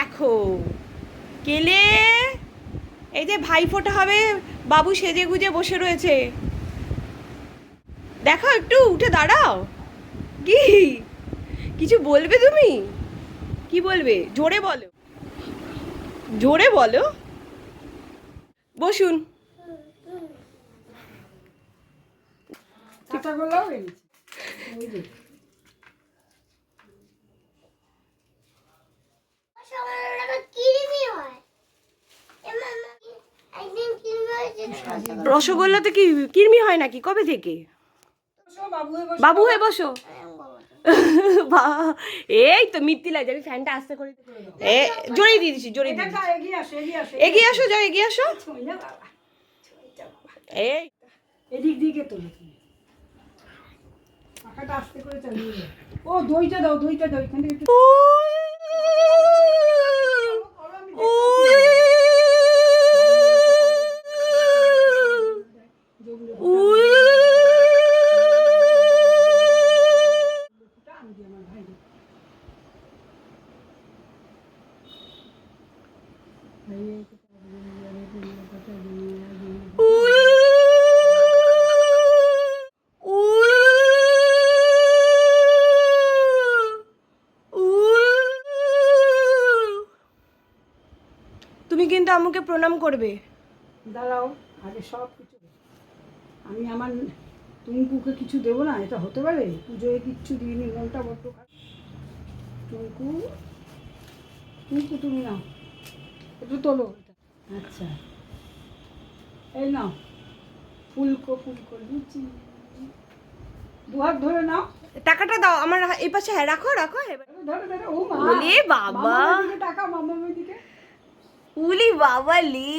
দেখো। কেলে? এই যে ভাই ফোটা হবে, বাবু সেজে গুজে বসে রয়েছে। দেখো একটু, উঠে দাঁড়াও। কি? কিছু বলবে তুমি? কি বলবে? জোরে বলো। জোরে বলো। বসুন বেরিয়েছে এই যে কিরমি হয় এমন একদিন কিরমি হয়েছে রসগোল্লাতে কি কিরমি হয় নাকি? কবে থেকে? বাবু হয়ে বসো। এই তো মিত্তি লাগছে আমি ফ্যানটা আস্তে করে এ জোরেই দিয়ে দিচ্ছি জোরেই দিয়ে দিচ্ছি। এগিয়ে আসো এগিয়ে এগিয়ে আসো। যাও এগিয়ে আসো। ছুঁই না বাবা ছুঁইটা বাবা। এই। এদিক দিকে তোলো। তুমি পাখাটা আস্তে করে চালিয়ে দাও। ও দইটা দাও দইটা দাও এখান থেকে তুমি কিন্তু আমাকে প্রণাম করবে। দাঁড়াও, আগে সব কিছু আমি আমার টুঙ্কুকে কিছু দেবো না, এটা হতে পারে? পুজোয় কিচ্ছু দিইনি, মনটা বড্ড টুঙ্কু টুঙ্কু তুমি নাও। একটু তোলো আচ্ছা। এই নাও। ফুলকো ফুলকো লুচি। দুহাত ধরে নাও। টাকাটা দাও আমার এই পাশে হ্যাঁ রাখো রাখো এবার ধরে ধরে ও মা। ওলে বাবা। টাকা মামা দিকে। উলি বাবা লে।